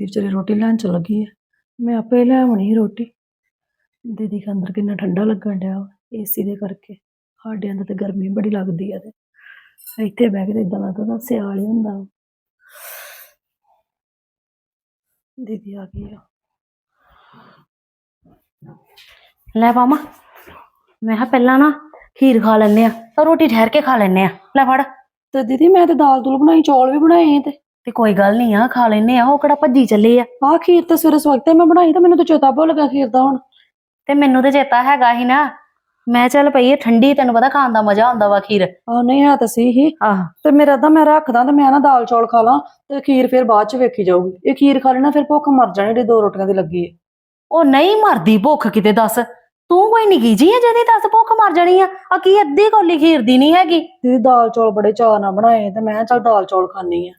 ਦੀਦੀ ਵਿਚਾਰੀ ਰੋਟੀ ਲੈਣ ਚ ਲੱਗੀ ਹੈ। ਮੈਂ ਆਪੇ ਲੈ ਆਉਣੀ ਰੋਟੀ। ਦੀਦੀ ਦੇ ਅੰਦਰ ਕਿੰਨਾ ਠੰਡਾ ਲੱਗਣ ਡਿਆ ਏਸੀ ਦੇ ਕਰਕੇ। ਸਾਡੇ ਅੰਦਰ ਤੇ ਗਰਮੀ ਬੜੀ ਲੱਗਦੀ ਆ ਤੇ। ਇੱਥੇ ਬਹਿ ਕੇ ਤੇ ਇਦਾਂ ਲੱਗਦਾ ਨਾ ਸਿਆਲ ਹੀ ਹੁੰਦਾ ਵਾ। ਦੀਦੀ ਆ ਗਈ ਆ। ਲੈ ਮਾਮਾ ਮੈਂ ਕਿਹਾ ਪਹਿਲਾਂ ਨਾ ਖੀਰ ਖਾ ਲੈਨੇ ਆ ਤਾਂ ਰੋਟੀ ਠਹਿਰ ਕੇ ਖਾ ਲੈਨੇ ਆ। ਲੈ ਫੜ। ਤੇ ਦੀਦੀ ਮੈਂ ਤੇ ਦਾਲ ਦੂਲ ਬਣਾਈ ਚੌਲ ਵੀ ਬਣਾਏ ਸੀ ਤੇ। ਤੇ ਕੋਈ ਗੱਲ ਨਹੀਂ ਆ ਖਾ ਲੈਨੇ ਆ ਉਹ ਕਿਹੜਾ ਭੱਜੀ ਚੱਲੇ ਆ। ਆਹ ਖੀਰ ਤੇ ਸਵੇਰੇ ਸਵਖਤੇ ਮੈਂ ਬਣਾਈ ਤਾਂ ਮੈਨੂੰ ਤਾਂ ਚੇਤਾ ਭੁੱਲ ਗਿਆ ਖੀਰ ਦਾ ਹੁਣ। ਤੇ ਮੈਨੂੰ ਤੇ ਚੇਤਾ ਹੈਗਾ ਹੀ ਨਾ ਮੈਂ ਚੱਲ ਪਈ ਆ ਠੰਡੀ ਤੈਨੂੰ ਪਤਾ ਖਾਣ ਦਾ ਮਜ਼ਾ ਆਉਂਦਾ ਵਾ ਖੀਰ। ਆਹ ਨਹੀਂ ਹੈ ਤਾਂ ਸੀ। ਹੀ ਆਹ। ਤੇ ਮੇਰਾ ਤਾਂ ਮੈਂ ਰੱਖਦਾ ਤੇ ਮੈਂ ਨਾ ਦਾਲ ਚੌਲ ਖਾ ਲਾਂ ਤੇ ਖੀਰ ਫਿਰ ਬਾਅਦ ਚ ਵੇਖੀ ਜਾਊਗੀ। ਇਹ ਖੀਰ ਖਾ ਲੈਣਾ ਫਿਰ ਭੁੱਖ ਮਰ ਜਾਣੀ ਜਿਹੜੀ ਦੋ ਰੋਟੀਆਂ ਦੀ ਲੱਗੀ ਹੈ ਉਹ ਨਹੀਂ ਮਰਦੀ ਭੁੱਖ ਕਿਤੇ ਦੱਸ। ਤੂੰ ਕੋਈ ਨਿੱਕੀ ਜੀ ਆ ਜਿਹਦੀ ਦੱਸ ਭੁੱਖ ਮਰ ਜਾਣੀ ਆ? ਆ ਕੀ ਅੱਧੀ ਕੋਲੀ ਖੀਰ ਦੀ ਨਹੀਂ ਹੈਗੀ? ਦੀਦੀ ਦਾਲ ਚੌਲ ਬੜੇ ਚਾਅ ਨਾਲ ਬਣਾਏ ਤੇ ਮੈਂ ਕਿਹਾ ਚੱਲ ਦਾਲ ਚੌਲ ਖਾਣੀ ਆ।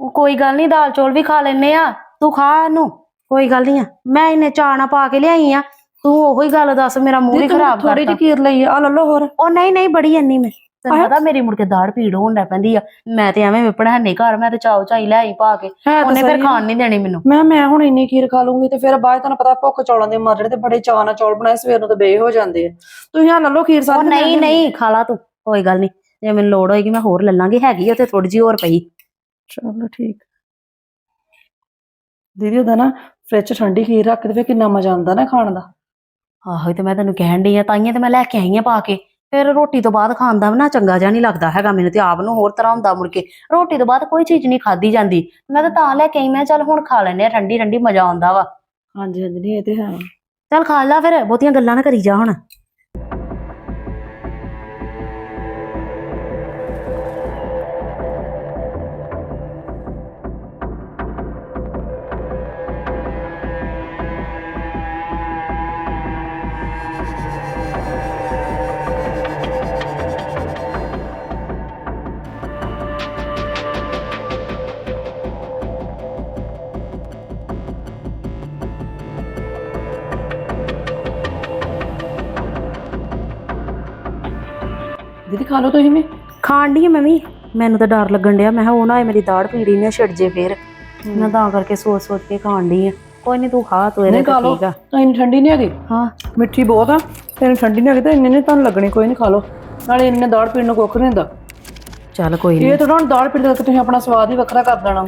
ਉਹ ਕੋਈ ਗੱਲ ਨਹੀਂ ਦਾਲ ਚੌਲ ਵੀ ਖਾ ਲੈਨੇ ਆ। ਤੂੰ ਖਾ ਇਹਨੂੰ ਕੋਈ ਗੱਲ ਨਹੀਂ ਆ। ਮੈਂ ਇਹਨੇ ਚਾਣਾ ਪਾ ਕੇ ਲਿਆਈ ਆ। ਤੂੰ ਉਹੀ ਗੱਲ ਦੱਸ ਮੇਰਾ ਮੂੰਹ ਹੀ ਖਰਾਬ ਥੋੜੀ ਕਰਤਾ। ਜਿਹੀ ਖੀਰ ਲਈ ਆ। ਲੈ ਲਓ ਹੋਰ। ਉਹ ਨਹੀਂ ਨਹੀਂ ਬੜੀ ਇੰਨੀ ਮੈਂ। ਤੈਨੂੰ। ਪਤਾ ਮੇਰੀ ਮੁੜ ਕੇ ਦਾੜ ਪੀੜ ਹੋਣ ਲੱਗ ਪੈਂਦੀ ਆ। ਮੈਂ ਤੇ ਐਵੇਂ ਵਿਪਣਾ ਨਹੀਂ ਘਰ ਮੈਂ ਤੇ ਚਾਉ ਚਾਈ ਲੈ ਆਈ ਪਾ ਕੇ। ਹੈ ਉਹਨੇ ਫਿਰ। ਖਾਣ ਨਹੀਂ ਦੇਣੀ ਮੈਨੂੰ। ਮੈਂ ਮੈਂ ਹੁਣ ਇੰਨੀ ਖੀਰ ਖਾ ਲੂੰਗੀ ਤੇ ਫਿਰ ਬਾਅਦ 'ਚ ਤੁਹਾਨੂੰ ਪਤਾ ਭੁੱਖ ਚੌਲਾਂ ਦੇ ਮਰ ਜਿਹੜੇ ਤੇ ਬੜੇ ਚਾਅ ਨਾਲ ਚੌਲ ਬਣਾਏ ਸਵੇਰ ਨੂੰ ਤਾਂ ਬੇ ਹੋ ਜਾਂਦੇ ਆ। ਤੁਸੀਂ ਆ ਲੈ ਲਓ ਖੀਰ ਸਾਰੀ ਨਹੀਂ ਨਹੀਂ ਖਾ ਲਾ ਤੂੰ। ਕੋਈ ਗੱਲ ਨਹੀਂ। ਜੇ ਮੈਨੂੰ ਲੋੜ ਹੋਏਗੀ ਮੈਂ ਹੋਰ ਲੈ ਲਾਂਗੀ। ਹੈਗੀ ਉੱਥੇ ਥੋੜੀ ਜਿਹੀ ਹੋਰ ਪਈ। ਚਲੋ ਠੀਕ। ਦੀਦੀ ਉਹਦਾ ਨਾ ਫ੍ਰਿਜ 'ਚ ਠੰਡੀ ਖੀਰ ਰੱਖ ਦੇ ਫਿਰ ਕਿੰਨਾ ਮਜ਼ਾ ਆਉਂਦਾ ਨਾ ਖਾਣ ਦਾ। ਆਹੋ ਤੇ ਮੈਂ ਤੈਨੂੰ ਕਹਿਣ ਡਈ ਆ ਤਾਈਆਂ ਤੇ ਮੈਂ ਲੈ ਕੇ ਆਈ ਆ ਪਾ ਕੇ। ਫਿਰ ਰੋਟੀ ਤੋਂ ਬਾਅਦ ਖਾਣ ਦਾ ਵੀ ਨਾ ਚੰਗਾ ਜਿਹਾ ਨਹੀਂ ਲੱਗਦਾ ਹੈਗਾ ਮੈਨੂੰ ਤੇ ਆਪ ਨੂੰ ਹੋਰ ਤਰ੍ਹਾਂ ਹੁੰਦਾ ਮੁੜ ਕੇ। ਰੋਟੀ ਤੋਂ ਬਾਅਦ ਕੋਈ ਚੀਜ਼ ਨਹੀਂ ਖਾਦੀ ਜਾਂਦੀ। ਮੈਂ ਤਾਂ ਤਾਂ ਲੈ ਕੇ ਆਈ ਮੈਂ ਚੱਲ ਹੁਣ ਖਾ ਲੈਨੇ ਆ ਠੰਡੀ ਠੰਡੀ ਮਜ਼ਾ ਆਉਂਦਾ ਵਾ। ਹਾਂਜੀ ਹਾਂਜੀ ਨਹੀਂ ਇਹ ਤੇ ਹੈ। ਚੱਲ ਖਾ ਲਾ ਫਿਰ ਬਹੁਤੀਆਂ ਗੱਲਾਂ ਨਾ ਕਰੀ ਜਾ ਹੁਣ। ਦੀਦੀ ਖਾ ਲਓ ਤੁਸੀਂ ਵੀ। ਖਾਣ ਆ ਮੈਂ ਵੀ। ਮੈਨੂੰ ਤਾਂ ਡਰ ਲੱਗਣ ਡਿਆ। ਮੈਂ ਕਿਹਾ ਉਹ ਨਾ ਹੋਏ ਮੇਰੀ ਦਾੜ ਪੀੜੀ ਨੇ ਛਿੜ ਜੇ ਫੇਰ। ਮੈਂ ਤਾਂ ਕਰਕੇ ਸੋਚ ਸੋਚ ਕੇ ਖਾਣ ਡਈ ਆ। ਕੋਈ ਨਹੀਂ ਤੂੰ ਖਾ ਤੂੰ ਇਹਦੇ ਨਹੀਂ ਖਾ ਤੇ ਲਓ। ਠੀਕ ਆ। ਤਾਂ ਇੰਨੀ ਠੰਡੀ ਨਹੀਂ ਹੈਗੀ? ਹਾਂ। ਮਿੱਠੀ ਬਹੁਤ ਆ। ਤੇ ਇੰਨੀ ਠੰਡੀ ਨਹੀਂ ਹੈਗੀ ਤੇ ਇੰਨੇ ਤੁਹਾਨੂੰ ਲੱਗਣੀ। ਕੋਈ ਨਹੀਂ ਖਾ ਲਓ। ਨਾਲੇ ਇੰਨੇ ਦਾੜ ਪੀਣ ਨੂੰ ਕੁੱਖ ਨਹੀਂ ਹੁੰਦਾ। ਚੱਲ ਕੋਈ ਨਹੀਂ ਇਹ ਥੋੜਾ ਹੁਣ ਦਾੜ ਪੀਣ ਕਰਕੇ ਤੁਸੀਂ ਆਪਣਾ ਸਵਾਦ ਹੀ ਵੱਖਰਾ ਕਰ ਦੇਣਾ।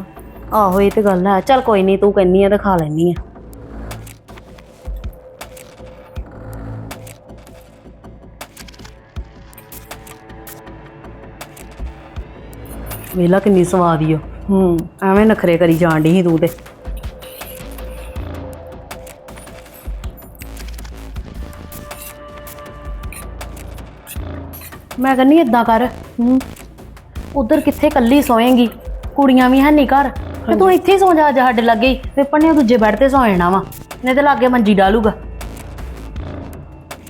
ਆਹੋ ਇਹ ਤੇ ਗੱਲ ਹੈ ਚੱਲ ਕੋਈ ਨਹੀਂ ਤੂੰ ਕਹਿੰਨੀ ਆ ਤਾਂ ਖਾ ਲੈਣੀ ਆ। ਵੇਲਾ ਕਿੰਨੀ ਸਵਾਦ ਈ ਓ। ਹੂੰ ਐਵੇਂ ਨਖਰੇ ਕਰੀ ਜਾਣ ਡਈ ਸੀ ਤੂੰ ਤੇ। ਮੈਂ ਕਹਿੰਨੀ ਏਦਾਂ ਕਰ। ਹੂੰ ਉਧਰ ਕਿੱਥੇ ਕੱਲੀ ਸੋਏਂਗੀ? ਕੁੜੀਆਂ ਵੀ ਹੈ ਨਹੀਂ ਘਰ। ਤੇ ਤੂੰ ਇੱਥੇ ਹੀ ਸੌਂ ਜਾ ਅੱਜ ਸਾਡੇ ਲੱਗੇ ਹੀ। ਵਿਪਨ ਨੇ ਦੂਜੇ ਬੈੱਡ ਤੇ ਸੌ ਜਾਣਾ ਵਾ। ਨਹੀਂ ਤੇ ਲਾਗੇ ਮੰਜੀ ਡਾਲੂਗਾ।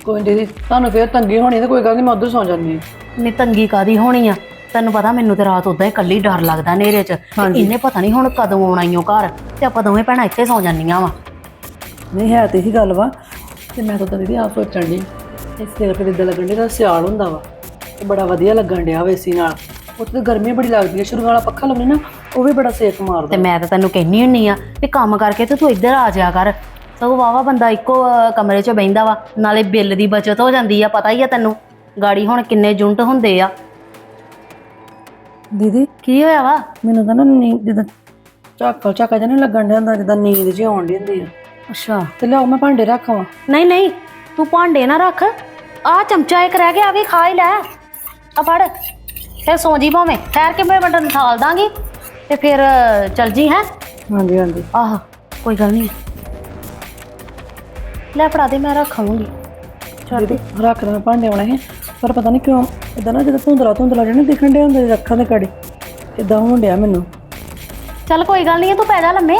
ਕੋਈ ਨੀ ਦੀਦੀ ਤੁਹਾਨੂੰ ਫੇਰ ਤੰਗੀ ਹੋਣੀ ਤੇ ਕੋਈ ਗੱਲ ਨਹੀਂ ਮੈਂ ਉਧਰ ਸੌ ਜਾਂਦੀ ਹਾਂ। ਨੀ ਤੰਗੀ ਕਾਦੀ ਹੋਣੀ ਆ? ਤੈਨੂੰ ਪਤਾ ਮੈਨੂੰ ਤੇ ਰਾਤ ਉਦਾਂ ਹੀ ਕੱਲੀ ਡਰ ਲੱਗਦਾ ਨੇਰੇ 'ਚ। ਹਾਂਜੀ। ਇਹਨੇ ਪਤਾ ਨਹੀਂ ਹੁਣ ਕਦੋਂ ਆਉਣਾ ਈ ਓ ਘਰ ਤੇ ਆਪਾਂ ਦੋਵੇਂ ਭੈਣਾਂ ਇੱਥੇ ਸੌ ਜਾਂਦੀਆਂ ਵਾ। ਨਹੀਂ ਹੈ ਤੇ ਇਹੀ ਗੱਲ ਵਾ। ਤੇ ਮੈਂ ਤਾਂ ਦੀਦੀ ਆਪ ਸੋਚਣ ਦੀ ਇਸ ਤੇ ਕਰਕੇ ਇਦਾਂ ਲੱਗਣ ਡਿਆ ਸਿਆਲ ਹੁੰਦਾ ਵਾ। ਤੇ ਬੜਾ ਵਧੀਆ ਲੱਗਣ ਡਿਆ ਵਾ ਏਸੀ ਨਾਲ। ਉੱਥੇ ਗਰਮੀ ਬੜੀ ਲੱਗਦੀ ਹੈ ਸ਼ੁਰੂ ਵਾਲਾ ਪੱਖਾ ਲਾਉਣੇ ਨਾ ਉਹ ਵੀ ਬੜਾ ਸੇਕ ਤੇ ਮਾਰਦਾ ਮੈਂ ਤਾਂ ਤੈਨੂੰ ਕਹਿੰਨੀ ਹੁੰਨੀ ਆ ਵੀ ਕੰਮ ਕਰਕੇ ਤੇ ਤੂੰ ਇੱਧਰ ਆ ਜਾਇਆ ਕਰ। ਸਗੋਂ ਵਾਵਾ ਬੰਦਾ ਇੱਕੋ ਅਹ, ਕਮਰੇ 'ਚ ਬਹਿੰਦਾ ਵਾ ਨਾਲੇ ਬਿੱਲ ਦੀ ਬਚਤ ਹੋ ਜਾਂਦੀ ਆ ਪਤਾ ਹੀ ਆ ਤੈਨੂੰ। ਗਾੜੀ ਹੁਣ ਕਿੰਨੇ ਯੂਨਿਟ ਹੁੰਦੇ ਆ। ਦੀਦੀ ਕੀ ਹੋਇਆ ਵਾ? ਮੈਨੂੰ ਤਾਂ ਨਾ ਨੀਂਦ ਜਿੱਦਾਂ ਝਾਕਾ ਝਾਕਾ ਜਿਹਾ ਨਹੀਂ ਲੱਗਣ ਡਿਆ ਹੁੰਦਾ ਜਿੱਦਾਂ ਨੀਂਦ ਜਿਹੀ ਆਉਣ ਡਈ ਹੁੰਦੀ ਆ। ਅੱਛਾ। ਤੇ ਲਿਆਓ ਮੈਂ ਭਾਂਡੇ ਰੱਖਾਂ ਨਹੀਂ ਨਹੀਂ ਤੂੰ ਭਾਂਡੇ ਨਾ ਰੱਖ। ਆ ਚਮਚਾ ਇੱਕ ਰਹਿ ਗਿਆ ਆ ਵੀ ਖਾ ਹੀ ਲੈ। ਆ ਫੜ ਫਿਰ ਸੌਂ ਜੀ ਭਾਵੇਂ। ਠਹਿਰ ਕੇ ਮੈਂ ਬੰਟਨ ਥਾਲ ਦਾਂਗੀ ਤੇ ਫਿਰ ਅਹ, ਚੱਲ ਜੀ ਹੈ? ਹਾਂਜੀ ਹਾਂਜੀ। ਆਹ ਕੋਈ ਗੱਲ ਨਹੀਂ। ਲੈ ਫੜਾ ਦੇ ਮੈਂ ਰੱਖਾਂਗੀ ਦੀਦੀ ਰੱਖ ਦੇ ਮੈਂ ਭਾਂਡੇ ਆਉਣੇ ਹੈ ਪਰ ਪਤਾ ਨਹੀਂ ਕਿਉਂ ਇਦਾਂ ਨਾ ਜਦੋਂ ਧੁੰਦਲਾ ਧੁੰਦਲਾ ਜਿਹੜਾ ਦਿਖਣ ਡਿਆ ਹੁੰਦਾ ਅੱਖਾਂ ਦੇ ਕੜੇ ਇਦਾਂ ਹੋਣ ਡਿਆ ਮੈਨੂੰ। ਚੱਲ ਕੋਈ ਗੱਲ ਨਹੀਂ ਤੂੰ ਪੈ ਜਾ ਲੰਮੇ।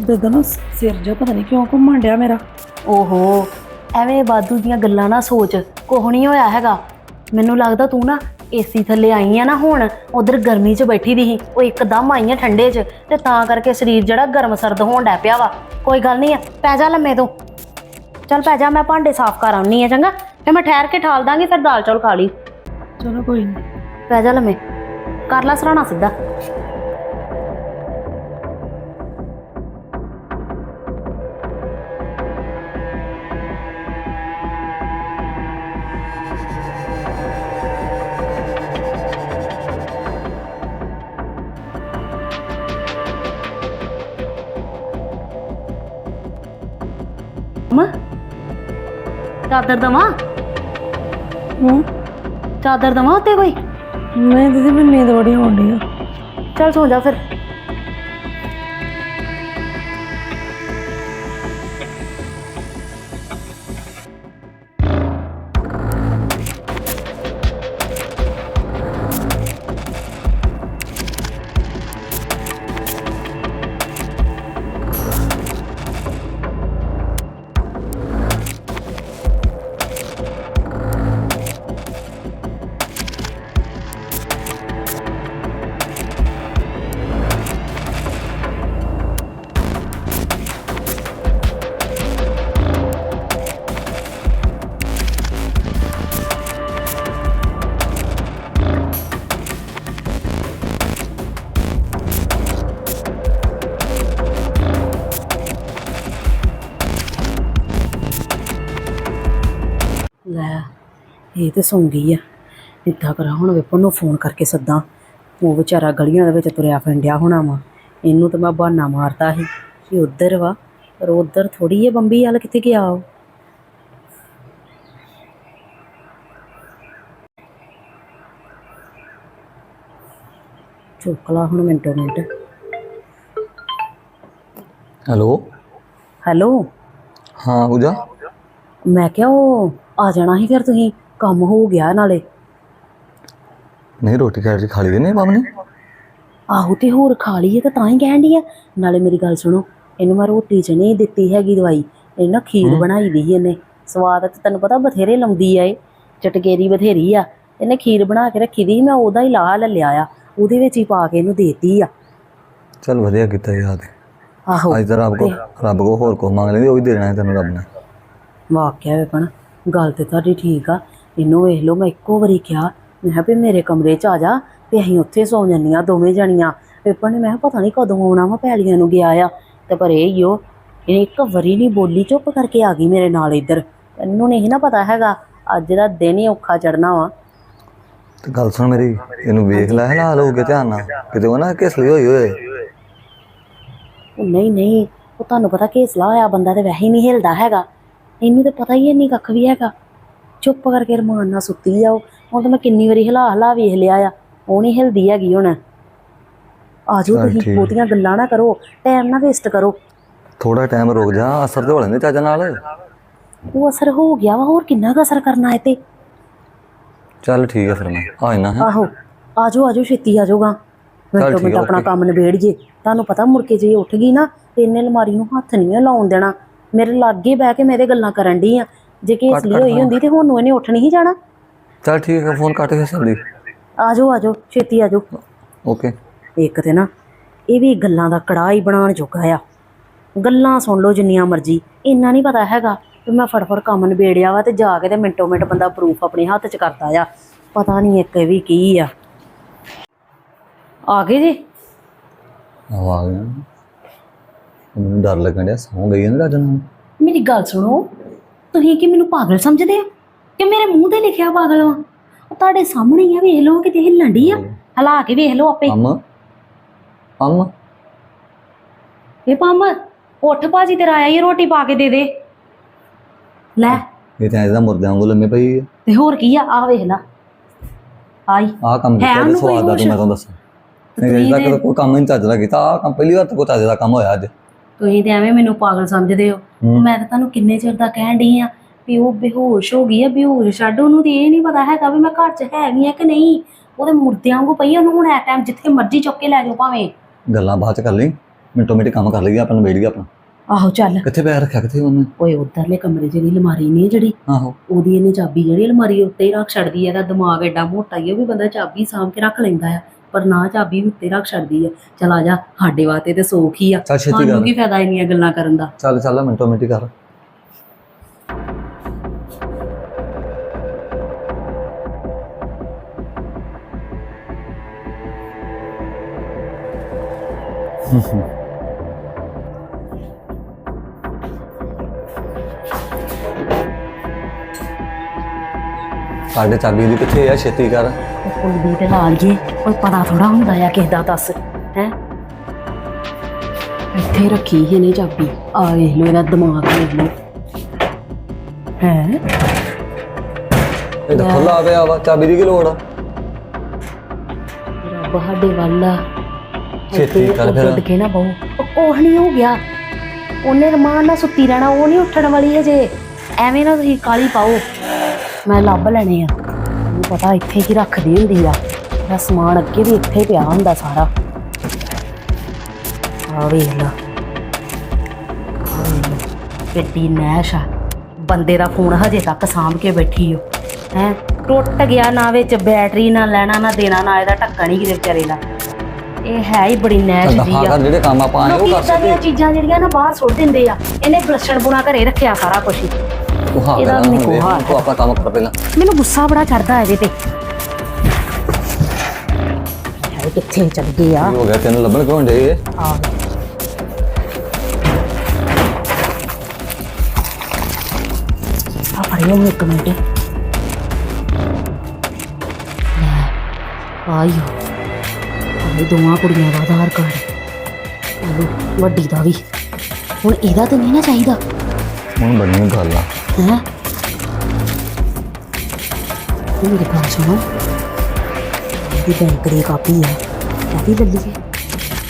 ਜਦੋਂ ਨਾ ਸਿਰ ਜਿਹਾ ਪਤਾ ਨਹੀਂ ਕਿਉਂ ਘੁੰਮਣ ਡਿਆ ਮੇਰਾ। ਓਹੋ ਐਵੇਂ ਬਾਦੂ ਦੀਆਂ ਗੱਲਾਂ ਨਾ ਸੋਚ ਕੁਛ ਨਹੀਂ ਹੋਇਆ ਹੈਗਾ। ਮੈਨੂੰ ਲੱਗਦਾ ਤੂੰ ਨਾ ਏਸੀ ਥੱਲੇ ਆਈ ਆ ਨਾ ਹੁਣ ਉਧਰ ਗਰਮੀ 'ਚ ਬੈਠੀ ਦੀ ਸੀ ਉਹ ਇੱਕਦਮ ਆਈ ਆ ਠੰਡੇ 'ਚ ਤੇ ਤਾਂ ਕਰਕੇ ਸਰੀਰ ਜਿਹੜਾ ਗਰਮ ਸਰਦ ਹੋਣ ਡੈ ਪਿਆ ਵਾ। ਕੋਈ ਗੱਲ ਨਹੀਂ ਆ ਪੈ ਜਾ ਲੰਮੇ ਤੂੰ। ਚੱਲ ਪੈ ਜਾ ਮੈਂ ਭਾਂਡੇ ਸਾਫ਼ ਕਰ ਆਉਣੀ ਆ ਚੰਗਾ? ਫਿਰ ਮੈਂ ਠਹਿਰ ਕੇ ਠਾਲ ਦਾਂਗੀ ਫਿਰ ਦਾਲ ਚੌਲ ਖਾ ਲਈ। ਚਲੋ ਕੋਈ ਨਹੀਂ ਪੈ ਜਾ ਲੰਮੇ। ਕਰ ਲੈ ਸਰਾਣਾ ਸਿੱਧਾ। ਚਾਦਰ ਦਵਾਂ? ਹੂੰ? ਚਾਦਰ ਦਵਾਂ ਉੱਤੇ ਕੋਈ? ਮੈਂ ਦੀਦੀ ਮੈਨੂੰ ਨੀਂਦ ਬੜੀ ਆਉਂਦੀ ਆ। ਚੱਲ ਸੋ ਜਾ ਫਿਰ। ਇਹ ਤੇ ਸੌਂ ਗਈ ਆ। ਇੱਦਾਂ ਕਰਾਂ ਹੁਣ ਵਿਪਨ ਨੂੰ ਫੋਨ ਕਰਕੇ ਸੱਦਾਂ। ਉਹ ਵਿਚਾਰਾ ਗਲੀਆਂ ਦੇ ਵਿੱਚ ਤੁਰਿਆ ਫਿਰਦਿਆ ਹੋਣਾ ਵਾ। ਇਹਨੂੰ ਤਾਂ ਮੈਂ ਬਹਾਨਾ ਮਾਰਤਾ ਸੀ ਕਿ ਉੱਧਰ ਵਾ ਪਰ ਉੱਧਰ ਥੋੜੀ ਹੈ ਬੰਬੀ ਵਾਲ ਕਿੱਥੇ ਗਿਆ ਉਹ। ਚੁੱਕ ਲਾ ਹੁਣ ਮਿੰਟੋ ਮਿੰਟ। ਹੈਲੋ? ਹੈਲੋ? ਹਾਂ ਪੂਜਾ? ਮੈਂ ਕਿਹਾ ਉਹ ਆ ਜਾਣਾ ਸੀ ਫਿਰ ਤੁਸੀਂ? ਕੰਮ ਹੋ ਗਿਆ ਨਾਲੇ। ਨਹੀਂ ਰੋਟੀ ਖਾ ਲਈ ਨੇ ਬਾਮ ਨੇ? ਆਹੋ ਤੇ ਹੋਰ ਖਾ ਲਈਏ ਤਾਂ ਤਾਂ ਹੀ ਕਹਿਣ ਡਈ ਆ। ਨਾਲੇ ਮੇਰੀ ਗੱਲ ਸੁਣੋ ਇਹਨੂੰ ਮੈਂ ਰੋਟੀ ਚ ਨਹੀਂ ਦਿੱਤੀ ਹੈਗੀ ਦਵਾਈ। ਇਹ ਨਾ ਖੀਰ ਬਣਾਈ ਦੀ ਇਹਨੇ। ਸਵਾਦ ਤੇ ਤੈਨੂੰ ਪਤਾ ਬਥੇਰੇ ਲਾਉਂਦੀ ਆ ਇਹ। ਚਟਕੇਰੀ ਬਥੇਰੀ ਆ। ਇਹਨੇ ਖੀਰ ਬਣਾ ਕੇ ਰੱਖੀ ਦੀ ਮੈਂ ਉਹਦਾ ਹੀ ਲੈ ਲਿਆ ਆ। ਉਹਦੇ ਵਿੱਚ ਹੀ ਪਾ ਕੇ ਇਹਨੂੰ ਦੇਤੀ ਆ। ਚਲ ਵਧੀਆ ਕੀਤਾ ਯਾਦ ਆਹੋ। ਅੱਜ ਤਾਂ ਰੱਬ ਕੋ ਰੱਬ ਕੋ ਹੋਰ ਕੋ ਮੰਗ ਲੈਂਦੀ ਉਹ ਵੀ ਦੇ ਦੇਣਾ ਤੈਨੂੰ ਰੱਬ ਨੇ। ਵਾਕਿਆ ਵੇਖਣ ਗੱਲ ਤੇ ਤੁਹਾਡੀ ਠੀਕ ਆ। ਇਹਨੂੰ ਵੇਖ ਲਓ ਮੈਂ ਇੱਕੋ ਵਾਰੀ ਕਿਹਾ ਮੈਂ ਕਿਹਾ ਵੀ ਮੇਰੇ ਕਮਰੇ 'ਚ ਆ ਜਾ ਤੇ ਅਸੀਂ ਉੱਥੇ ਸੌ ਜੰਨੀਆਂ ਦੋਵੇਂ ਜਣੀਆਂ। ਵੇਪਣ ਨੇ ਮੈਂ ਕਿਹਾ ਪਤਾ ਨਹੀਂ ਕਦੋਂ ਆਉਣਾ ਵਾ ਪੈਲੀਆਂ ਨੂੰ ਗਿਆ ਆ। ਤੇ ਪਰ ਇਹ ਹੀ ਉਹ ਇਹ ਇੱਕ ਵਾਰੀ ਨਹੀਂ ਬੋਲੀ ਚੁੱਪ ਕਰਕੇ ਆ ਗਈ ਮੇਰੇ ਨਾਲ ਇੱਧਰ। ਇਹਨੂੰ ਨਹੀਂ ਨਾ ਪਤਾ ਹੈਗਾ ਅੱਜ ਦਾ ਦਿਨ ਹੀ ਔਖਾ ਚੜਨਾ ਵਾ। ਤੇ ਗੱਲ ਸੁਣ ਮੇਰੀ ਇਹਨੂੰ ਵੇਖ ਲੈ ਹਾਲ ਹੋ ਕੇ ਧਿਆਨ ਨਾਲ। ਕਿਤੇ ਉਹ ਨਾ ਕਿਸਲੀ ਹੋਈ ਹੋਏ। ਉਹ ਨਹੀਂ ਨਹੀਂ ਉਹ ਤੁਹਾਨੂੰ ਪਤਾ ਘੇਸਲਾ ਹੋਇਆ ਬੰਦਾ ਤੇ ਵੈਸੇ ਹੀ ਨਹੀਂ ਹਿਲਦਾ ਹੈਗਾ। ਇਹਨੂੰ ਤੇ ਪਤਾ ਹੀ ਨਹੀਂ ਕੱਖ ਵੀ ਹੈਗਾ। ਚੁੱਪ ਕਰਕੇ ਰਮਾਨ ਨਾਲ ਸੁੱਤੀ ਜਾਓ ਹੁਣ ਤਾਂ ਮੈਂ ਕਿੰਨੀ ਵਾਰੀ ਹਿਲਾ ਹਿਲਾ ਵੇਖ ਲਿਆ ਆ ਉਹ ਨਹੀਂ ਹਿਲਦੀ ਹੈਗੀ ਹੁਣ ਆਜੋ ਚੱਲ ਤੁਸੀਂ ਠੀਕ। ਬਹੁਤੀਆਂ ਗੱਲਾਂ ਨਾ ਕਰੋ ਟਾਈਮ ਨਾ ਵੇਸਟ ਕਰੋ ਥੋੜਾ ਟਾਈਮ ਰੁਕ ਜਾ ਅਸਰ ਤੇ ਹੋ ਲੈਂਦੇ ਚੱਜ ਨਾਲ ਉਹ ਅਸਰ ਹੋ ਗਿਆ ਵਾ ਹੋਰ ਕਿੰਨਾ ਕੁ ਅਸਰ ਕਰਨਾ ਹੈ ਤੇ ਚੱਲ ਠੀਕ ਹੈ ਫਿਰ ਮੈਂ ਆ ਜਾਣਾ ਹੈ ਆਹੋ ਆਜੋ ਆਜੋ ਛੇਤੀ ਆਜੋਗਾ ਚੱਲ ਮਿੰਟੋ ਠੀਕ ਮਿੰਟ ਆ, ਆਪਣਾ ਓਕੇ। ਕੰਮ ਨਿਬੇੜੀਏ ਤੁਹਾਨੂੰ ਪਤਾ ਮੁੜ ਕੇ ਜੇ ਉੱਠ ਗਈ ਨਾ ਤੇ ਇਹਨੇ ਅਲਮਾਰੀ ਨੂੰ ਹੱਥ ਨਹੀਂ ਲਾਉਣ ਦੇਣਾ ਮੇਰੇ ਲਾਗੇ ਬਹਿ ਕੇ ਮੇਰੇ ਗੱਲਾਂ ਕਰਨ ਡਈ ਆ ਜੇ ਕੇਸ ਲਈ ਹੋਈ ਹੁੰਦੀ ਤੇ ਹੁਣ ਨੂੰ ਇਹਨੇ ਉੱਠ ਨਹੀਂ ਜਾਣਾ। ਚੱਲ ਠੀਕ ਹੈ ਫੋਨ ਕੱਟ ਕੇ ਚੱਲਦੀ ਆਜੋ ਆਜੋ ਛੇਤੀ ਆਜੋ। ਓਕੇ। ਇੱਕ ਤੇ ਨਾ ਇਹ ਵੀ ਗੱਲਾਂ ਦਾ ਕੜਾਹ ਹੀ ਬਣਾਉਣ ਜੋਗਾ ਆ। ਗੱਲਾਂ ਸੁਣ ਲਓ ਜਿੰਨੀਆਂ ਮਰਜ਼ੀ ਇੰਨਾ ਨਹੀਂ ਪਤਾ ਹੈਗਾ ਵੀ ਮੈਂ ਫਟਫਟ ਕੰਮ ਨਿਬੇੜਿਆ ਵਾ ਤੇ ਜਾ ਕੇ ਤੇ ਮਿੰਟੋ ਮਿੰਟ ਬੰਦਾ ਪ੍ਰੂਫ ਆਪਣੇ ਹੱਥ 'ਚ ਕਰਦਾ ਆ। ਪਤਾ ਨਹੀਂ ਇੱਕ ਵੀ ਕੀ ਆ। ਆ ਗਏ ਜੀ? ਆ ਆ ਗਿਆ ਮੈਨੂੰ ਡਰ ਲੱਗਣ ਡਿਆ ਸੌਂ ਗਈ ਨਾ ਅੱਜ ਨੂੰ ਮੇਰੀ ਗੱਲ ਸੁਣੋ। ਤੁਸੀਂ ਕੀ ਮੈਨੂੰ ਪਾਗਲ ਸਮਝਦੇ ਹੋ? ਕਿ ਮੇਰੇ ਮੂੰਹ ਤੇ ਲਿਖਿਆ ਪਾਗਲ ਵਾ? ਉਹ ਤੁਹਾਡੇ ਸਾਹਮਣੇ ਹੀ ਆ ਵੇਖ ਲਓ ਕਿਤੇ ਹਿੱਲਣ ਡਈ ਆ। ਹਲਾ ਕੇ ਵੇਖ ਲਓ ਆਪੇ। ਅੰਮ। ਅੰਮ। ਇਹ ਪੰਮ ਉੱਠ ਭਾਜੀ ਤੇਰਾ ਆਇਆ ਹੀ ਰੋਟੀ ਪਾ ਕੇ ਦੇ ਦੇ। ਲੈ। ਇਹ ਤਾਂ ਇਹਦਾ ਮੁਰਦਿਆਂ ਵਾਂਗੂ ਲੰਮੇ ਪਈ ਹੈ ਤੇ ਹੋਰ ਕੀ ਆ? ਆ ਵੇਖ ਲਾ। ਆਈ। ਆਹ ਕੰਮ ਹੈ ਕੀਤਾ ਤੇ ਉਹਨੂੰ ਕੋਈ ਸਵਾਦ ਦਾ ਹੋਸ਼? ਤੂੰ ਮੈਂ ਤੁਹਾਨੂੰ ਦੱਸਾਂ। ਨਹੀਂ ਇਹਦਾ ਕੋਈ ਕੰਮ ਨਹੀਂ ਚੱਜ ਦਾ ਕੀਤਾ। ਆਹ ਕੰਮ ਪਹਿਲੀ ਵਾਰ ਤਾਂ ਕੋਈ ਚੱਜ ਦਾ ਕੰਮ ਹੋਇਆ ਅੱਜ। ਤੁਸੀਂ ਤੇ ਐਵੇਂ ਮੈਨੂੰ ਪਾਗਲ ਸਮਝਦੇ ਹੋ। ਮੈਂ ਤਾਂ ਤੁਹਾਨੂੰ ਕਿੰਨੇ ਚਿਰ ਦਾ ਕਹਿਣ ਡਈ ਆ ਵੀ ਉਹ ਬੇਹੋਸ਼ ਹੋ ਗਈ ਆ ਬੇਹੋਸ਼ ਛੱਡ ਉਹਨੂੰ ਤੇ ਇਹ ਨਹੀਂ ਪਤਾ ਹੈਗਾ ਵੀ ਮੈਂ ਘਰ 'ਚ ਹੈਗੀ ਆ ਕਿ ਨਹੀਂ। ਉਹਦੇ ਮੁਰਦਿਆਂ ਵਾਂਗੂ ਪਈ ਆ, ਉਹਨੂੰ ਹੁਣ ਐ ਟਾਈਮ ਜਿੱਥੇ ਮਰਜ਼ੀ ਚੁੱਕ ਕੇ ਲੈ ਜਾਓ ਭਾਵੇਂ। ਗੱਲਾਂ ਬਾਅਦ ਚ ਕਰ ਲਈ। ਮਿੰਟੋ ਮਿੰਟ ਕੰਮ ਕਰ ਲਈਏ ਆਪਾਂ ਨੂੰ ਗਿਆ ਆਪਣਾ ਆਹੋ ਚੱਲ। ਕਿੱਥੇ ਪੈਰ ਰੱਖਿਆ? ਕਿੱਥੇ ਉਹਨੇ? ਓਏ ਉਧਰਲੇ ਕਮਰੇ 'ਚ ਜਿਹੜੀ ਅਲਮਾਰੀ ਨਹੀਂ ਜਿਹੜੀ ਆਹੋ। ਉਹਦੀ ਇਹਨੇ ਚਾਬੀ ਜਿਹੜੀ ਅਲਮਾਰੀ ਉੱਤੇ ਹੀ ਰੱਖ ਛੱਡਦੀ ਹੈ ਇਹਦਾ ਦਿਮਾਗ ਐਡਾ ਮੋਟਾ ਹੀ ਉਹ ਵੀ ਬੰਦਾ ਚਾਬੀ ਸਾਂਭ ਕੇ ਰੱਖ ਲੈਂਦਾ ਆ ਪਰ ਨਾ ਚਾਬੀ ਵੀ ਉੱਤੇ ਰੱਖ ਛੱਡਦੀ ਆ ਚਲ ਆ ਜਾ ਸਾਡੇ ਵਾਸਤੇ ਤੇ ਸੌਖ ਹੀ ਆ। ਚੱਲ ਛੇਤੀ ਸਾਨੂੰ ਕਰ। ਕੀ ਫਾਇਦਾ ਇੰਨੀਆਂ ਗੱਲਾਂ ਕਰਨ ਦਾ? ਚੱਲ ਚੱਲ ਮਿੰਟੋ ਮਿੰਟ ਹੀ ਕਰ। ਸਾਡੇ ਚਾਬੀ ਦੀ ਕਿੱਥੇ ਆ? ਛੇਤੀ ਕਰ। ਉਹ ਕੁੰਡੀ ਤੇ ਲਾ ਲਈਏ ਕੋਈ ਪਤਾ ਥੋੜਾ ਹੁੰਦਾ ਆ ਕਿਸੇ ਦਾ ਦੱਸ। ਹੈ? ਇੱਥੇ ਰੱਖੀ ਇਹਨੇ ਚਾਬੀ। ਆ ਵੇਖ ਲੋ ਇਹਦਾ ਦਿਮਾਗ ਵੇਖ ਲੋ ਹੈ? ਇਹ ਤਾਂ ਖੁੱਲਾ ਪਿਆ ਵਾ। ਚਾਬੀ ਦੀ ਕੀ ਲੋੜ ਆ? ਰੱਬ ਸਾਡੇ ਵੱਲ ਆ। ਛੇਤੀ ਕਰ ਫਿਰ। ਉੱਡ ਕੇ ਨਾ ਬਹੁ। ਉਹ ਕੋਹ ਨਹੀਂ ਹੋ ਗਿਆ। ਉਹਨੇ ਰਮਾਨ ਨਾਲ ਸੁੱਤੀ ਰਹਿਣਾ ਉਹ ਨਹੀਂ ਉੱਠਣ ਵਾਲੀ ਹਜੇ। ਐਵੇਂ ਨਾ ਤੁਸੀਂ ਕਾਲੀ ਪਾਓ। ਮੈਂ ਲੱਭ ਲੈਣੇ ਆ। ਮੈਨੂੰ ਪਤਾ ਇੱਥੇ ਕੀ ਰੱਖਦੀ ਹੁੰਦੀ ਆ। ਇਹਦਾ ਸਮਾਨ ਅੱਗੇ ਵੀ ਇੱਥੇ ਪਿਆ ਹੁੰਦਾ ਸਾਰਾ। ਆ ਵੇਖ ਲਾ। ਕਿੱਡੀ ਨੈਸ਼ ਆ। ਬੰਦੇ ਦਾ ਫੋਨ ਹਜੇ ਤੱਕ ਸਾਂਭ ਕੇ ਬੈਠੀ ਓ। ਹੈ? ਟੁੱਟ ਗਿਆ ਨਾ ਵਿੱਚ ਬੈਟਰੀ ਨਾ ਲੈਣਾ ਨਾ ਦੇਣਾ ਨਾ ਇਹਦਾ ਢੱਕਣ ਹੀ ਕਿਤੇ ਵਿਚਾਰੇ ਦਾ। ਇਹ ਹੈ ਹੀ ਬੜੀ ਨੈਸ਼ ਜੀ ਆ। ਜਿਹੜੇ ਕੰਮ ਆਪਾਂ ਆਏ ਉਹ ਕਰ ਸਕਦੇ ਚੀਜ਼ਾਂ ਜਿਹੜੀਆਂ ਨਾ ਬਾਹਰ ਸੁੱਟ ਦਿੰਦੇ ਆ। ਇਹਨੇ ਬਲਸ਼ਣ ਬੁਣਾ ਘਰੇ ਰੱਖਿਆ ਸਾਰਾ ਕੁਝ ਤੂੰ ਹਾਂ ਇਹਦਾ ਕਰ ਵੀ ਹੁਣ ਵੇਖ, ਕੋਹਾ ਤੂੰ ਆਪਾਂ ਕੰਮ ਕਰ ਪਹਿਲਾਂ ਮੈਨੂੰ ਗੁੱਸਾ ਬੜਾ ਚੜਦਾ ਇਹਦੇ ਤੇ ਹੈ ਕਿੱਥੇ ਚੱਲ ਗਏ ਆ ਕੀ ਹੋ ਗਿਆ ਤੈਨੂੰ ਲੱਭਣ ਕਿਉਂ ਡੇ ਆ ਆ ਫੜਿਓ ਮੈਨੂੰ ਇੱਕ ਮਿੰਟ ਲੈ, ਆਇਓ ਆਏ ਦੋਵਾਂ ਕੁੜੀਆਂ ਦਾ ਆਧਾਰ ਕਾਰਡ ਆਲੋ ਵੱਡੀ ਦਾ ਵੀ ਹੁਣ ਇਹਦਾ ਤਾਂ ਨਹੀਂ ਨਾ ਚਾਹੀਦਾ ਹੁਣ ਬਣੀ ਗੱਲ ਆ ਹੈ ਮੇਰੀ ਗੱਲ ਸੁਣੋ ਇਹਦੀ ਬੈਂਕ ਦੀ ਕਾਪੀ ਆ ਕਾਪੀ ਲੈ ਲਈਏ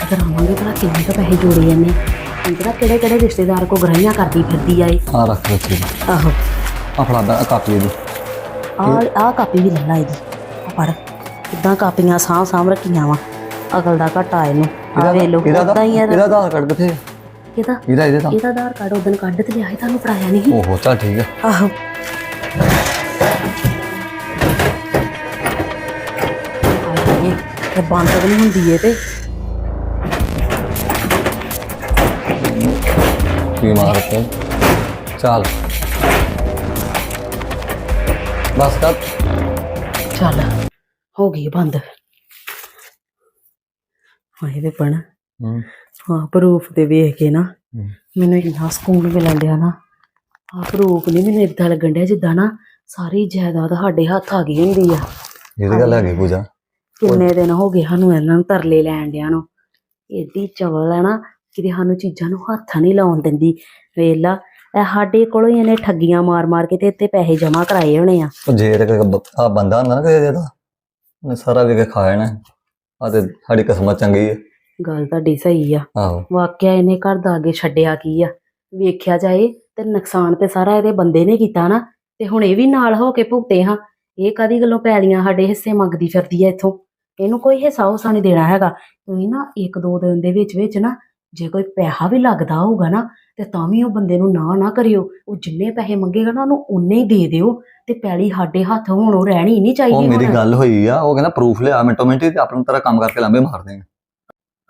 ਅਗਰ ਆਵਾਂਗੇ ਤਾਂ ਕਿੰਨੇ ਕੁ ਪੈਸੇ ਜੋੜੇ ਜਾਂਦੇ ਅੰਤਰਾ ਕਿਹੜੇ ਕਿਹੜੇ ਰਿਸ਼ਤੇਦਾਰ ਕੋ ਗਰਾਈਆਂ ਕਰਦੀ ਫਿਰਦੀ ਆ ਇਹ ਆ ਰੱਖ ਰੱਖੀ ਆਹੋ ਆ ਫੜਾ ਦਾ ਕਾਪੀ ਦੀ ਆ ਆ ਕਾਪੀ ਵੀ ਲੈ ਲਾ ਇਹਦੀ ਆ ਪੜ ਕਿੱਦਾਂ ਕਾਪੀਆਂ ਸਾਂਭ ਸਾਂਭ ਰੱਖੀਆਂ ਵਾ ਅਕਲ ਦਾ ਘਟਾ ਇਹਨੂੰ ਆ ਵੇ ਲੋ ਇਹਦਾ ਉਦਾਂ ਹੀ ਇਹਦਾ ਇਹਦਾ ਆਧਾਰ ਕਾਰਡ ਕਿੱਥੇ ਆ? ਇਹਦਾ ਇਹਦਾ ਇਹਦੇ ਤਾਂ। ਇਹਦਾ ਆਧਾਰ ਕਾਰਡ ਉਦੋਂ ਕੱਢ ਤੇ ਲਿਆ ਸੀ ਤੁਹਾਨੂੰ ਪੜਾਇਆ ਨਹੀਂ ਓਹੋ ਚੱਲ ਠੀਕ ਆ। ਆਹੋ। ਆਏ ਇਹ ਬੰਦ ਤਾਂ ਨਹੀਂ ਹੁੰਦੀ ਇਹ ਤੇ। ਕੀ ਮਾਰ ਕੇ ਚੱਲ। ਬਸ ਕਰ। ਚੱਲ ਹੋ ਗਈ ਬੰਦ। ਹਾਏ ਵੇ ਪਣ ਹੂੰ। ਹਾਂ ਪ੍ਰੂਫ ਤੇ ਵੇਖ ਕੇ ਨਾ। ਮੈਨੂੰ ਇੰਨਾ ਸਕੂਨ ਮਿਲਣ ਡਿਆ ਨਾ। ਆ ਪ੍ਰੂਫ ਨਹੀਂ ਮੈਨੂੰ ਇਦਾਂ ਲੱਗਣ ਡਿਆ ਜਿੱਦਾਂ ਨਾ ਸਾਰੀ ਜਾਇਦਾਦ ਸਾਡੇ ਹੱਥ ਆ ਗਈ ਹੁੰਦੀ ਆ। ਇਹਦੀ ਗੱਲ ਹੈਗੀ ਪੂਜਾ। ਕਿੰਨੇ ਦਿਨ ਹੋ ਗਏ ਸਾਨੂੰ ਇਹਨਾਂ ਨੂੰ ਤਰਲੇ ਲੈਣ ਡਿਆਂ ਨੂੰ। ਏਡੀ ਚਵਲ ਹੈ ਨਾ ਕਿਤੇ ਸਾਨੂੰ ਚੀਜ਼ਾਂ ਨੂੰ ਹੱਥ ਨਹੀਂ ਲਾਉਣ ਦਿੰਦੀ। ਵੇਲਾ ਇਹ ਸਾਡੇ ਕੋਲੋਂ ਹੀ ਇਹਨੇ ਠੱਗੀਆਂ ਮਾਰ ਮਾਰ ਕੇ ਤੇ ਇੱਥੇ ਪੈਸੇ ਜਮ੍ਹਾਂ ਕਰਾਏ ਹੋਣੇ ਆ। ਜੇ ਤੇ ਆ ਬੰਦਾ ਹੁੰਦਾ ਨਾ ਕਿਸੇ ਦਾ ਉਹਨੇ ਸਾਰਾ ਵੀ ਕੇ ਖਾ ਜਾਣਾ। ਆ ਤੇ ਸਾਡੀ ਕਿਸਮਤ ਚੰਗੀ ਹੈ ਗੱਲ ਤੁਹਾਡੀ ਸਹੀ ਆ। ਆਹੋ। ਵਾਕਿਆ ਇਹਨੇ ਘਰ ਦਾ ਅੱਗੇ ਛੱਡਿਆ ਕੀ ਆ? ਵੇਖਿਆ ਜਾਏ ਤੇ ਨੁਕਸਾਨ ਤੇ ਸਾਰਾ ਇਹਦੇ ਬੰਦੇ ਨੇ ਕੀਤਾ ਨਾ ਤੇ ਹੁਣ ਇਹ ਵੀ ਨਾਲ ਹੋ ਕੇ ਭੁਗਤੇ ਹਾਂ। ਇਹ ਕਾਦੀ ਗੱਲੋਂ ਪੈਲੀਆਂ ਸਾਡੇ ਹਿੱਸੇ ਮੰਗਦੀ ਫਿਰਦੀ ਐ ਇੱਥੋਂ? ਇਹਨੂੰ ਕੋਈ ਹਿੱਸਾ ਹੁਸਾ ਨਹੀਂ ਦੇਣਾ ਹੈਗਾ। ਤੁਸੀਂ ਨਾ ਇੱਕ ਦੋ ਦਿਨ ਦੇ ਵਿੱਚ ਵਿੱਚ ਨਾ ਜੇ ਕੋਈ ਪੈਸਾ ਵੀ ਲੱਗਦਾ ਹੋਊਗਾ ਨਾ ਤੇ ਤਾਂ ਵੀ ਉਹ ਬੰਦੇ ਨੂੰ ਨਾ ਨਾ ਕਰਿਓ। ਉਹ ਜਿੰਨੇ ਪੈਸੇ ਮੰਗੇਗਾ ਨਾ ਉਹਨੂੰ ਉਨੇ ਹੀ ਦੇ ਦਿਓ। ਤੇ ਪੈਲੀ ਸਾਡੇ ਹੱਥ ਹੁਣ ਉਹ ਰਹਿਣੀ ਨਹੀਂ ਉਹ ਚਾਹੀਦੀ ਮੇਰੀ ਹੁਣ। ਗੱਲ ਹੋਈ ਆ ਉਹ ਕਹਿੰਦਾ ਪ੍ਰੂਫ ਲਿਆ ਮਿੰਟੋ ਮਿੰਟ ਹੀ ਤੇ ਆਪਣਾ ਤੇਰਾ ਕੰਮ ਕਰਕੇ ਲਾਂਬੇ ਮਾਰ ਦੇਂਗੇ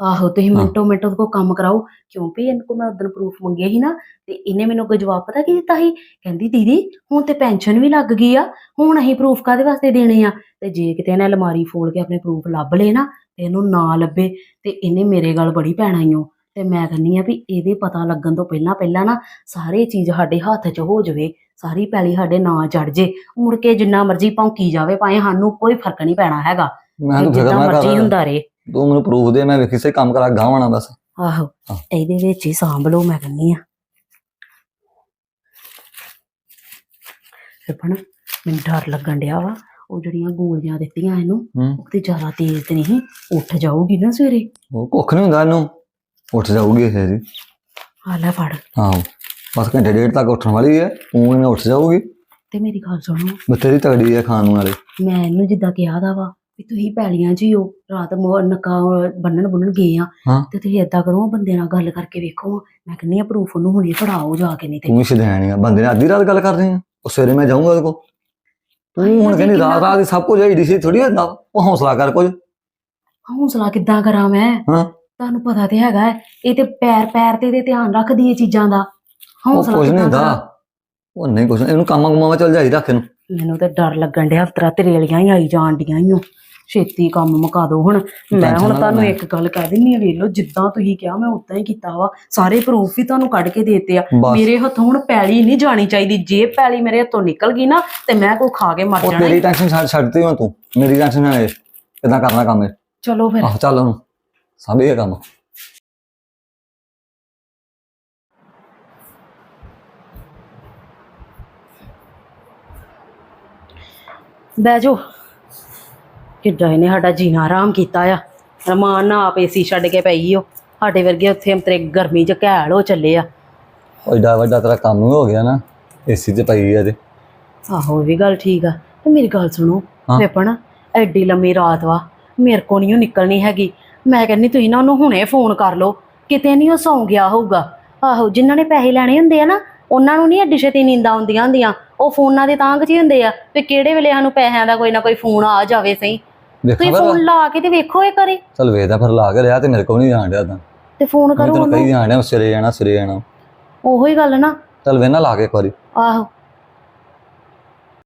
ਆਹੋ ਤੁਸੀਂ। ਮਿੰਟੋ ਮਿੰਟ ਉਹਦੇ ਕੋਲ ਕੰਮ ਕਰਾਓ। ਕਿਉਂਕਿ ਇਹਨਾਂ ਕੋਲ ਮੈਂ ਉਦੋਂ ਪ੍ਰੂਫ ਮੰਗਿਆ ਸੀ ਨਾ ਤੇ ਇਹਨੇ ਮੈਨੂੰ ਕੋਈ ਜਵਾਬ ਪਤਾ ਕੀ ਦਿੱਤਾ ਸੀ? ਕਹਿੰਦੀ ਦੀਦੀ ਹੁਣ ਤੇ ਪੈਨਸ਼ਨ ਵੀ ਲੱਗ ਗਈ ਆ ਹੁਣ ਅਸੀਂ ਪ੍ਰੂਫ ਕਾਦੇ ਵਾਸਤੇ ਦੇਣੇ ਆ? ਤੇ ਜੇ ਕਿਤੇ ਇਹਨੇ ਅਲਮਾਰੀ ਫੋਲ ਕੇ ਆਪਣੇ ਪ੍ਰੂਫ ਲੱਭ ਲਏ ਨਾ ਤੇ ਇਹਨੂੰ ਨਾ ਲੱਭੇ ਤੇ ਇਹਨੇ ਮੇਰੇ ਗੱਲ ਬੜੀ ਪੈਣਾ ਈਓ ਤੇ ਮੈਂ ਕਹਿੰਨੀ ਆ ਵੀ ਇਹਦੇ ਪਤਾ ਲੱਗਣ ਤੋਂ ਪਹਿਲਾਂ ਪਹਿਲਾਂ ਨਾ ਸਾਰੇ ਚੀਜ਼ ਸਾਡੇ ਹੱਥ 'ਚ ਹੋ ਜਾਵੇ ਸਾਰੀ ਪੈਲੀ ਸਾਡੇ ਨਾਂ ਚੜ ਜੇ। ਮੁੜ ਕੇ ਜਿੰਨਾ ਮਰਜ਼ੀ ਭੌਂਕੀ ਜਾਵੇ ਭਾਵੇਂ ਸਾਨੂੰ ਕੋਈ ਫ਼ਰਕ ਨਹੀਂ ਪੈਣਾ ਹੈਗਾ। ਮੈਂ ਤੂੰ ਫਿਕਰ ਜਿੱਦਾਂ ਨਾ ਮਰਜ਼ੀ ਹੁੰਦਾ ਰਹੇ। ਤੂੰ ਮੈਨੂੰ ਪ੍ਰੂਫ ਦੇ ਮੈਂ ਵੇਖੀ ਸੇ ਕੰਮ ਕਰਾ ਗਾਵਾਣਾ ਬਸ ਆਹੋ ਹਾਂ। ਇਹਦੇ ਵਿੱਚ ਹੀ ਸਾਂਭ ਲਓ ਮੈਂ ਕਹਿੰਨੀ ਆ। ਫਿਰ ਬਣ ਮੈਨੂੰ ਡਰ ਲੱਗਣ ਡਿਆ ਵਾ ਉਹ ਜਿਹੜੀਆਂ ਗੋਲੀਆਂ ਦਿੱਤੀਆਂ ਇਹਨੂੰ ਹੂੰ। ਉਹ ਤੇ ਜ਼ਿਆਦਾ ਤੇਜ਼ ਤੇ ਨਹੀਂ ਉੱਠ ਜਾਊਗੀ ਨਾ ਸਵੇਰੇ। ਉਹ ਕੁੱਖ ਨਹੀਂ ਹੁੰਦਾ ਇਹਨੂੰ ਉੱਠ ਜਾਊਗੀ ਇਹ ਜੀ। ਆ ਲੈ ਫੜ। ਆਹੋ ਬਸ ਘੰਟੇ ਡੇਢ ਤੱਕ ਉੱਠਣ ਵਾਲੀ ਹੈ ਤੂੰ ਇਹਨੇ ਉੱਠ ਜਾਊਗੀ। ਤੇ ਮੇਰੀ ਗੱਲ ਸੁਣੋ। ਮੈਂ ਤੇਰੀ ਤਗੜੀ ਹੈ ਖਾਣ ਨੂੰ ਵਾਲੇ ਮੈਂ ਇਹਨੂੰ ਜਿੱਦਾਂ ਕਿਹਾ ਦਾ ਵਾ ਵੀ ਤੁਸੀਂ ਪੈਲੀਆਂ 'ਚ ਹੀ ਹੋ ਰਾਤ ਮੋ ਨੱਕਾ ਬੰਨਣ ਬੁੰਨਣ ਗਏ ਆ ਹਾਂ। ਤੇ ਤੁਸੀਂ ਏਦਾਂ ਕਰੋ ਉਹ ਬੰਦੇ ਨਾਲ ਗੱਲ ਕਰਕੇ ਵੇਖੋ। ਮੈਂ ਕਹਿੰਨੀ ਆ ਪ੍ਰੂਫ ਉਹਨੂੰ ਹੁਣੇ ਫੜਾਓ ਜਾ ਕੇ ਨਹੀਂ ਤੇ ਤੂੰ ਵੀ ਸ਼ਦੈਣੀ ਆ। ਬੰਦੇ ਨੇ ਅੱਧੀ ਰਾਤ ਗੱਲ ਕਰ ਰਹੀ ਆ। ਉਹ ਸਵੇਰੇ ਮੈਂ ਜਾਊਂਗਾ ਉਹਦੇ ਕੋਲ। ਤੂੰ ਹੁਣ ਕਹਿੰਦੀ ਰਾਤ ਰਾਤ ਦੀ ਸਭ ਕੁਝ ਆਈ ਸੀ ਥੋੜੀ ਹੁੰਦਾ। ਉਹ ਹੌਸਲਾ ਕਰ ਕੁਝ। ਹੌਸਲਾ ਕਿੱਦਾਂ ਕਰਾਂ ਮੈਂ? ਹਾਂ। ਤੁਹਾਨੂੰ ਪਤਾ ਤੇ ਹੈਗਾ ਹੈ, ਇਹ ਤੇ ਪੈਰ ਪੈਰ ਤੇ ਇਹਦੇ ਧਿਆਨ ਰੱਖਦੀ ਇਹ ਚੀਜ਼ਾਂ ਦਾ। ਉਹ ਹੌਸਲਾ ਕੁਝ ਨਹੀਂ ਕਿੱਦਾਂ ਹੁੰਦਾ। ਕਰਾਂ? ਉਹ ਨਹੀਂ ਕੁਝ ਇਹਨੂੰ ਕੰਮਾਂ ਕੁਮਾਂ ਚੱਲ ਜਾਈ ਰੱਖ ਇਹਨੂੰ। ਮੈਨੂੰ ਤੇ ਡਰ ਲੱਗਣ ਡਿਆ ਤੇਰਾ ਤਰੇਲੀਆਂ ਹੀ ਆਈ ਜਾਣ ਡੀਆਂ ਓ। ਛੇਤੀ ਕੰਮ ਮੁਕਾ ਦੋ ਹੁਣ। ਮੈਂ ਹੁਣ ਤੁਹਾਨੂੰ। ਇੱਕ ਗੱਲ ਕਹਿ ਦਿੰਨੀ ਆ ਵੇਖ ਲਓ ਜਿੱਦਾਂ ਤੁਸੀਂ ਕਿਹਾ ਮੈਂ ਉਦਾਂ ਹੀ ਕੀਤਾ ਵਾ। ਸਾਰੇ ਪ੍ਰੂਫ ਵੀ ਤੁਹਾਨੂੰ ਕੱਢ ਕੇ ਦੇਤੇ ਆ। ਮੇਰੇ ਹੱਥੋਂ ਹੁਣ ਪੈਲੀ ਨਹੀਂ ਜਾਣੀ ਚਾਹੀਦੀ। ਜੇ ਪੈਲੀ ਮੇਰੇ ਹੱਥੋਂ ਨਿਕਲ ਗਈ ਨਾ ਤੇ ਮੈਂ ਕੋਈ ਖਾ ਕੇ ਮਰ ਜਾਣਾ ਤੇਰੀ ਈ। ਟੈਨਸ਼ਨ ਛੱਡ ਛੱਡਤੀ ਹੁਣ ਤੂੰ। ਮੇਰੀ ਟੈਨਸ਼ਨ ਨਾ ਲੈ। ਕਿਦਾਂ ਕਰਨਾ ਕੰਮ ਚਲੋ ਫਿਰ। ਆਹ ਚੱਲ ਹੁਣ। ਸਾਂਭੀ ਇਹ ਕੰਮ। ਬਹਿ ਜਾਓ। ਕਿੱਦਾਂ ਇਹਨੇ ਸਾਡਾ ਜੀਣਾ ਆਰਾਮ ਕੀਤਾ ਆ? ਰਮਾਨ ਨਾ ਆਪ ਏਸੀ ਛੱਡ ਕੇ ਪਈ ਓ। ਸਾਡੇ ਵਰਗੇ ਉੱਥੇ ਅੰਤਰੇ ਗਰਮੀ 'ਚ ਘੈਲ ਹੋ ਚੱਲੇ ਆ। ਏਡਾ ਵੱਡਾ ਤੇਰਾ ਕੰਮ ਹੀ ਗਿਆ ਨਾ ਏਸੀ 'ਚ ਪਈ ਆ ਤੇ। ਆਹੋ ਇਹ ਵੀ ਗੱਲ ਠੀਕ ਆ। ਤੇ ਮੇਰੀ ਗੱਲ ਸੁਣੋ ਹਾਂ। ਵਿਪਨ ਐਡੀ ਲੰਮੀ ਰਾਤ ਵਾ। ਮੇਰੇ ਕੋ ਨਹੀਂ ਨਿਕਲਣੀ ਹੈਗੀ। ਮੈਂ ਕਹਿੰਨੀ ਤੁਸੀਂ ਨਾ ਉਹਨੂੰ ਹੁਣੇ ਫੋਨ ਕਰ ਲਓ। ਕਿਤੇ ਨਹੀਂ ਉਹ ਸੌਂ ਗਿਆ ਹੋਊਗਾ। ਆਹੋ ਜਿਨ੍ਹਾਂ ਨੇ ਪੈਸੇ ਲੈਣੇ ਹੁੰਦੇ ਆ ਨਾ ਉਹਨਾਂ ਨੂੰ ਨਹੀਂ ਐਡੀ ਛੇਤੀ ਨੀਂਦਾਂ ਆਉਂਦੀਆਂ ਹੁੰਦੀਆਂ। ਉਹ ਫੋਨਾਂ ਦੇ ਤਾਂਗ 'ਚ ਹੀ ਹੁੰਦੇ ਆ ਤੇ ਕਿਹੜੇ ਵੇਲੇ ਸਾਨੂੰ ਪੈਸਿਆਂ ਦਾ ਕੋਈ ਨਾ ਕੋਈ ਫੋਨ ਆ ਜਾਵੇ ਸਹੀ। ਤੁਸੀਂ ਫੋਨ ਲਾ ਕੇ ਤੇ ਵੇਖੋ ਇਹ ਕਰੇ। ਚੱਲ ਵੇਖਦਾ ਫਿਰ ਲਾ ਕੇ ਰਿਹਾ ਤੇ ਮੇਰੇ ਕੋਲ ਨਹੀਂ ਜਾਣ ਡਿਆ ਤਾਂ। ਤੇ ਫੋਨ ਮੈਂ ਕਰੋ ਤੈਨੂੰ ਉਹਨੂੰ। ਕਹੀ ਜਾਣ ਸਿਰੇ ਜਾਣਾ ਸਿਰੇ ਜਾਣਾ। ਉਹੋ ਹੀ ਗੱਲ ਨਾ। ਚੱਲ ਵੇਨਾ ਲਾ ਕੇ ਇੱਕ ਵਾਰੀ। ਆਹੋ।